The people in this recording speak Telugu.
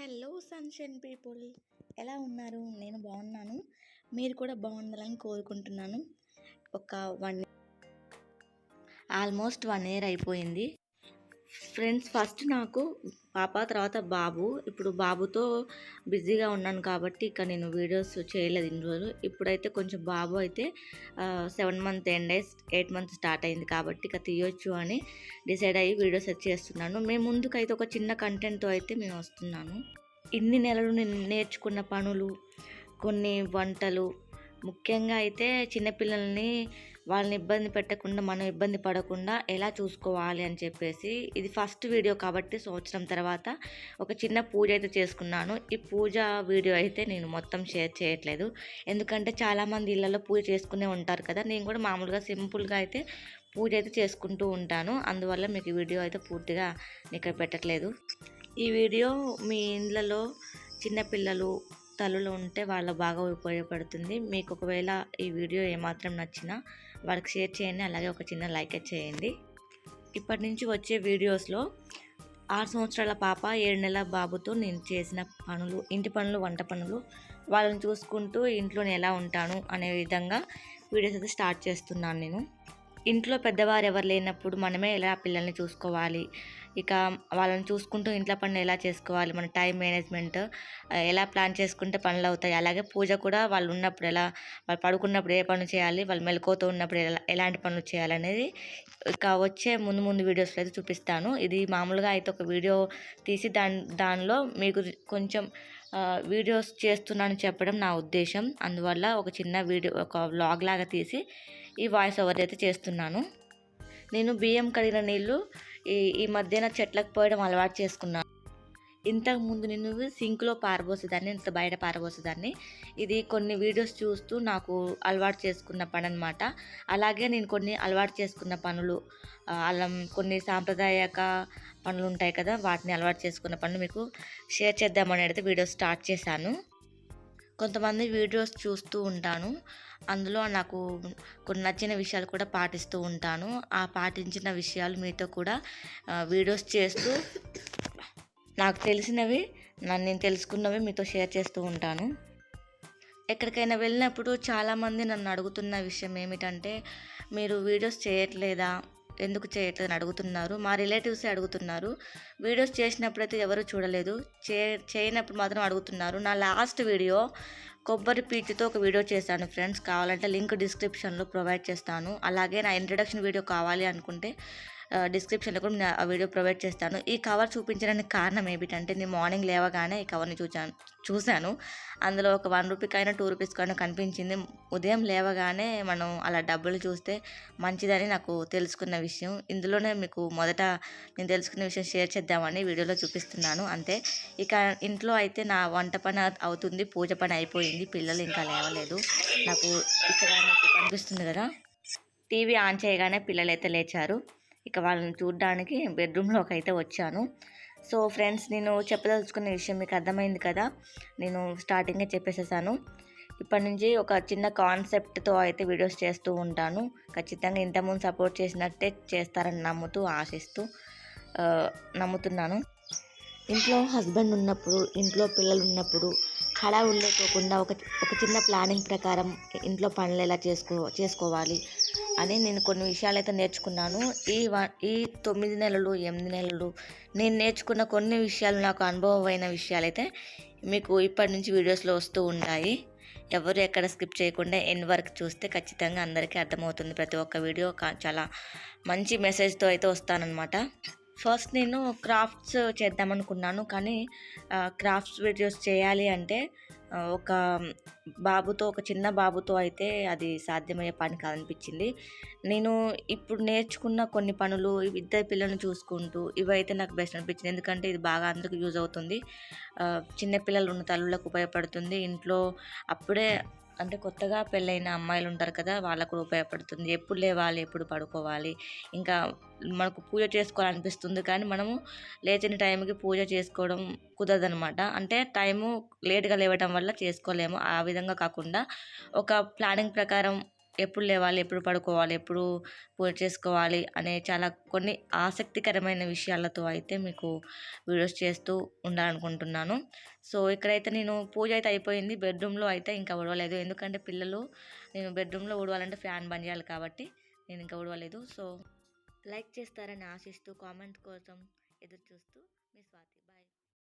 హలో సన్షైన్ పీపుల్ ఎలా ఉన్నారు? నేను బాగున్నాను. మీరు కూడా బాగుండాలని కోరుకుంటున్నాను. ఒక వన్ ఆల్మోస్ట్ వన్ ఇయర్ అయిపోయింది. ఫ్రెండ్స్ ఫస్ట్ నాకు పాప తర్వాత బాబు. ఇప్పుడు బాబుతో బిజీగా ఉన్నాను కాబట్టి ఇక నేను వీడియోస్ చేయలేదు ఇన్ని రోజులు. ఇప్పుడైతే కొంచెం బాబు అయితే seven month and days eight month start అయింది కాబట్టి ఇక తీయొచ్చు అని డిసైడ్ అయ్యి వీడియోస్ చేస్తున్నాను. మేము ముందుకైతే ఒక చిన్న కంటెంట్తో అయితే మేము వస్తున్నాను. ఇన్ని నెలలు నేను నేర్చుకున్న పనులు కొన్ని వంటలు ముఖ్యంగా అయితే చిన్నపిల్లల్ని వాళ్ళని ఇబ్బంది పెట్టకుండా మనం ఇబ్బంది పడకుండా ఎలా చూసుకోవాలి అని చెప్పేసి ఇది ఫస్ట్ వీడియో కాబట్టి సంవత్సరం తర్వాత ఒక చిన్న పూజ అయితే చేసుకున్నాను. ఈ పూజ వీడియో అయితే నేను మొత్తం షేర్ చేయట్లేదు. ఎందుకంటే చాలామంది ఇళ్ళలో పూజ చేసుకునే ఉంటారు కదా నేను కూడా మామూలుగా సింపుల్గా అయితే పూజ అయితే చేసుకుంటూ ఉంటాను. అందువల్ల మీకు వీడియో అయితే పూర్తిగా ఇక్కడ పెట్టట్లేదు. ఈ వీడియో మీ ఇండ్లలో చిన్నపిల్లలు తల్లులు ఉంటే వాళ్ళ బాగా ఉపయోగపడుతుంది. మీకు ఒకవేళ ఈ వీడియో ఏమాత్రం నచ్చినా వాళ్ళకి షేర్ చేయండి. అలాగే ఒక చిన్న లైక్ చేయండి. ఇప్పటి నుంచి వచ్చే వీడియోస్లో ఆరు సంవత్సరాల పాప ఏడు నెలల బాబుతో నేను చేసిన పనులు ఇంటి పనులు వంట పనులు వాళ్ళని చూసుకుంటూ ఇంట్లోనే ఎలా ఉంటాను అనే విధంగా వీడియోస్ అయితే స్టార్ట్ చేస్తున్నాను నేను. ఇంట్లో పెద్దవారు ఎవరు లేనప్పుడు మనమే ఎలా పిల్లల్ని చూసుకోవాలి? ఇక వాళ్ళని చూసుకుంటూ ఇంట్లో పనులు ఎలా చేసుకోవాలి? మన టైం మేనేజ్మెంట్ ఎలా ప్లాన్ చేసుకుంటే పనులు అవుతాయి? అలాగే పూజ కూడా వాళ్ళు ఉన్నప్పుడు ఎలా వాళ్ళు పడుకున్నప్పుడు ఏ పనులు చేయాలి? వాళ్ళు మెలకువతో ఉన్నప్పుడు ఎలా ఎలాంటి పనులు చేయాలనేది ఇక వచ్చే ముందు ముందు వీడియోస్లో అయితే చూపిస్తాను. ఇది మామూలుగా అయితే ఒక వీడియో తీసి దాని దానిలో మీకు కొంచెం వీడియోస్ చేస్తున్నాను చెప్పడం నా ఉద్దేశం. అందువల్ల ఒక చిన్న వీడియో ఒక వ్లాగ్ లాగా తీసి ఈ వాయిస్ ఓవర్ అయితే చేస్తున్నాను. నేను బియ్యం కడిగిన నీళ్ళు ఈ ఈ మధ్యన చెట్లకు పోయడం అలవాటు చేసుకున్నాను. ఇంతకుముందు నేను సింక్లో పారబోసేదాన్ని ఇంత బయట పారబోసేదాన్ని. ఇది కొన్ని వీడియోస్ చూస్తూ నాకు అలవాటు చేసుకున్న పని అనమాట అలాగే నేను కొన్ని అలవాటు చేసుకున్న పనులు అలా కొన్ని సాంప్రదాయక పనులు ఉంటాయి కదా వాటిని అలవాటు చేసుకున్న పనులు మీకు షేర్ చేద్దామని అయితే వీడియో స్టార్ట్ చేశాను. కొంతమంది వీడియోస్ చూస్తూ ఉంటాను. అందులో నాకు కొన్ని నచ్చిన విషయాలు కూడా పాటిస్తూ ఉంటాను. ఆ పాటించిన విషయాలు మీతో కూడా వీడియోస్ చేస్తూ నాకు తెలిసినవి నన్ను నేను తెలుసుకున్నవి మీతో షేర్ చేస్తూ ఉంటాను. ఎక్కడికైనా వెళ్ళినప్పుడు చాలామంది నన్ను అడుగుతున్న విషయం ఏమిటంటే మీరు వీడియోస్ చేయట్లేదా? ఎందుకు చేయట్లేదని అడుగుతున్నారు. మా రిలేటివ్సే అడుగుతున్నారు. వీడియోస్ చేసినప్పుడైతే ఎవరు చూడలేదు. చే చేయనప్పుడు మాత్రం అడుగుతున్నారు. నా లాస్ట్ వీడియో కొబ్బరి పీచుతో ఒక వీడియో చేశాను ఫ్రెండ్స్. కావాలంటే లింక్ డిస్క్రిప్షన్లో ప్రొవైడ్ చేస్తాను. అలాగే నా ఇంట్రడక్షన్ వీడియో కావాలి అనుకుంటే డిస్క్రిప్షన్లో కూడా నేను ఆ వీడియో ప్రొవైడ్ చేస్తాను. ఈ కవర్ చూపించడానికి కారణం ఏమిటంటే నేను మార్నింగ్ లేవగానే ఈ కవర్ని చూచాను చూశాను. అందులో ఒక వన్ రూపీకైనా టూ రూపీస్కైనా కనిపించింది. ఉదయం లేవగానే మనం అలా డబ్బులు చూస్తే మంచిదని నాకు తెలుసుకున్న విషయం. ఇందులోనే మీకు మొదట నేను తెలుసుకున్న విషయం షేర్ చేద్దామని వీడియోలో చూపిస్తున్నాను. అంతే. ఇక ఇంట్లో అయితే నా వంట పని అవుతుంది పూజ పని అయిపోయింది పిల్లలు ఇంకా లేవలేదు. నాకు ఇక్కడ నాకు కనిపిస్తుంది కదా టీవీ ఆన్ చేయగానే పిల్లలు అయితే లేచారు. ఇక వాళ్ళని చూడడానికి బెడ్రూమ్లోకి అయితే వచ్చాను. సో ఫ్రెండ్స్ నేను చెప్పదలుచుకునే విషయం మీకు అర్థమైంది కదా? నేను స్టార్టింగే చెప్పేసేసాను. ఇప్పటి నుంచి ఒక చిన్న కాన్సెప్ట్తో అయితే వీడియోస్ చేస్తూ ఉంటాను. ఖచ్చితంగా ఇంతకుముందు సపోర్ట్ చేసినట్టే చేస్తారని నమ్ముతూ ఆశిస్తూ నమ్ముతున్నాను. ఇంట్లో హస్బెండ్ ఉన్నప్పుడు ఇంట్లో పిల్లలు ఉన్నప్పుడు హడావుల్లో పోకుండా ఒక ఒక చిన్న ప్లానింగ్ ప్రకారం ఇంట్లో పనులు ఎలా చేసుకో చేసుకోవాలి? అని నేను కొన్ని విషయాలు అయితే నేర్చుకున్నాను. ఈ ఈ తొమ్మిది నెలలు ఎనిమిది నెలలు నేను నేర్చుకున్న కొన్ని విషయాలు నాకు అనుభవం అయిన విషయాలు అయితే మీకు ఇప్పటి నుంచి వీడియోస్లో వస్తూ ఉంటాయి. ఎవరు ఎక్కడ స్కిప్ చేయకుండా ఎన్ వర్క్ చూస్తే ఖచ్చితంగా అందరికీ అర్థమవుతుంది. ప్రతి ఒక్క వీడియో చాలా మంచి మెసేజ్తో అయితే వస్తానన్నమాట. ఫస్ట్ నేను క్రాఫ్ట్స్ చేద్దామనుకున్నాను కానీ క్రాఫ్ట్స్ వీడియోస్ చేయాలి అంటే ఒక బాబుతో ఒక చిన్న బాబుతో అయితే అది సాధ్యమయ్యే పని కాదనిపించింది. నేను ఇప్పుడు నేర్చుకున్న కొన్ని పనులు ఇద్దరు పిల్లల్ని చూసుకుంటూ ఇవైతే నాకు బెస్ట్ అనిపించింది. ఎందుకంటే ఇది బాగా అందరికి యూజ్ అవుతుంది. చిన్నపిల్లలు ఉన్న తల్లులకు ఉపయోగపడుతుంది. ఇంట్లో అప్పుడే అంటే కొత్తగా పెళ్ళైన అమ్మాయిలు ఉంటారు కదా వాళ్ళకు కూడా ఉపయోగపడుతుంది. ఎప్పుడు లేవాలి ఎప్పుడు పడుకోవాలి. ఇంకా మనకు పూజ చేసుకోవాలనిపిస్తుంది కానీ మనము లేచిన టైంకి పూజ చేసుకోవడం కుదరదనమాట అంటే టైము లేట్గా లేవటం వల్ల చేసుకోలేము. ఆ విధంగా కాకుండా ఒక ప్లానింగ్ ప్రకారం ఎప్పుడు లేవాలి ఎప్పుడు పడుకోవాలి ఎప్పుడు పూజ చేసుకోవాలి అనే చాలా కొన్ని ఆసక్తికరమైన విషయాలతో అయితే మీకు వీడియోస్ చేస్తూ ఉండాలనుకుంటున్నాను. సో ఇక్కడైతే నేను పూజ అయితే అయిపోయింది. బెడ్రూమ్లో అయితే ఇంకా ఉడవలేదు ఎందుకంటే పిల్లలు నేను బెడ్రూమ్లో ఉడవాలంటే ఫ్యాన్ బంద్ చేయాలి కాబట్టి నేను ఇంకా ఉడవలేదు సో లైక్ చేస్తారని ఆశిస్తూ కామెంట్ కోసం ఎదురు చూస్తూ మీ స్వాతి